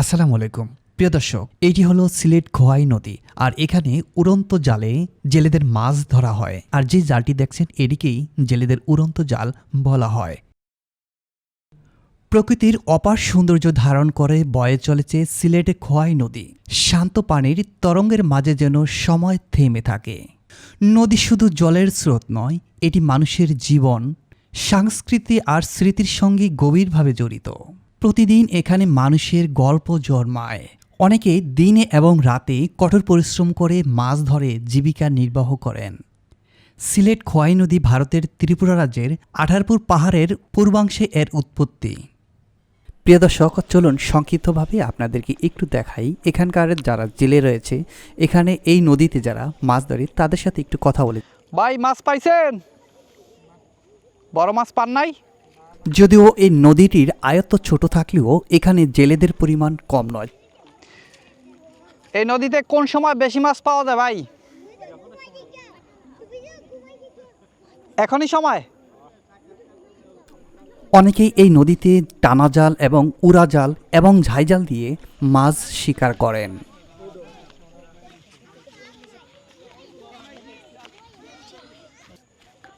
আসসালামু আলাইকুম। প্রিয় দর্শক, এটি হলো সিলেট খোয়াই নদী, আর এখানে উড়ন্ত জালে জেলেদের মাছ ধরা হয়, আর যে জালটি দেখছেন এটিকেই জেলেদের উড়ন্ত জাল বলা হয়। প্রকৃতির অপার সৌন্দর্য ধারণ করে বয়ে চলেছে সিলেটে খোয়াই নদী। শান্ত পানির তরঙ্গের মাঝে যেন সময় থেমে থাকে। নদী শুধু জলের স্রোত নয়, এটি মানুষের জীবন, সংস্কৃতি আর স্মৃতির সঙ্গে গভীরভাবে জড়িত। প্রতিদিন এখানে মানুষের গল্প জন্মায়। অনেকে দিনে এবং রাতে কঠোর পরিশ্রম করে মাছ ধরে জীবিকা নির্বাহ করেন। সিলেট খোয়াই নদী ভারতের ত্রিপুরা রাজ্যের আঠারপুর পাহাড়ের পূর্বাংশে এর উৎপত্তি। প্রিয় দর্শক, চলুন সংক্ষিপ্তভাবে আপনাদেরকে একটু দেখাই। এখানকার যারা জেলে রয়েছে, এখানে এই নদীতে যারা মাছ ধরে, তাদের সাথে একটু কথা বলে। ভাই, মাছ পাইছেন? বড় মাছ পান নাই? যদিও এই নদীটির আয়ত্ত ছোট থাকলেও এখানে জেলেদের পরিমাণ কম নয়। এই নদীতে কোন সময় বেশি মাছ পাওয়া যায় ভাই? এখনই সময়? অনেকেই এই নদীতে টানা জাল এবং উড়া জাল এবং ঝাইজাল দিয়ে মাছ শিকার করেন।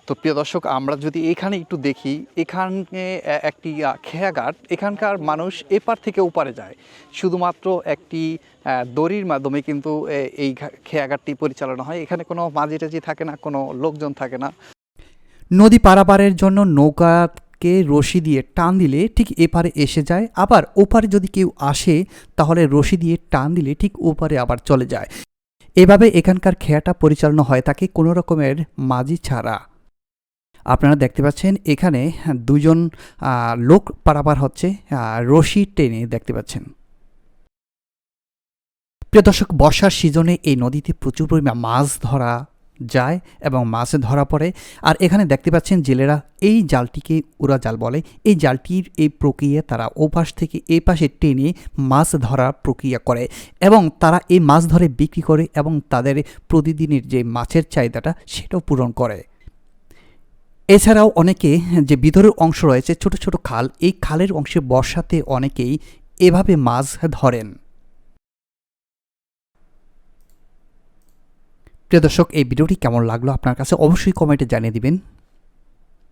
তো প্রিয় দর্শক, আমরা যদি এখানে একটু দেখি, এখানে একটি খেয়াঘাট, এখানকার মানুষ এপার থেকে ওপারে যায়। শুধুমাত্র একটি দড়ির মাধ্যমে কিন্তু এই খেয়াঘাটটি পরিচালনা হয়। এখানে কোনো মাঝি টাঝি থাকে না, কোনো লোকজন থাকে না। নদী পারাপারের জন্য নৌকাকে রশি দিয়ে টান দিলে ঠিক এপারে এসে যায়। আবার ওপারে যদি কেউ আসে, তাহলে রশি দিয়ে টান দিলে ঠিক ওপারে আবার চলে যায়। এভাবে এখানকার খেয়াটা পরিচালনা হয় তাকে কোনো রকমের মাঝি ছাড়া। আপনারা দেখতে পাচ্ছেন এখানে দুজন লোক পারাপার হচ্ছে রশি টেনে দেখতে পাচ্ছেন। প্রিয় দর্শক, বর্ষার সিজনে এই নদীতে প্রচুর পরিমাণ মাছ ধরা যায় এবং মাছ ধরা পড়ে। আর এখানে দেখতে পাচ্ছেন জেলেরা এই জালটিকে উড়া জাল বলে। এই জালটির এই প্রক্রিয়া তারা ও পাশ থেকে এই পাশে টেনে মাছ ধরার প্রক্রিয়া করে এবং তারা এই মাছ ধরে বিক্রি করে এবং তাদের প্রতিদিনের যে মাছের চাহিদাটা সেটাও পূরণ করে। এছাড়াও অনেকে যে ভিতরের অংশ রয়েছে, ছোট ছোট খাল, এই খালের অংশে বর্ষাতে অনেকেই এভাবে মাছ ধরেন। প্রিয় দর্শক, এই ভিডিওটি কেমন লাগল আপনার কাছে অবশ্যই কমেন্টে জানিয়ে দিবেন।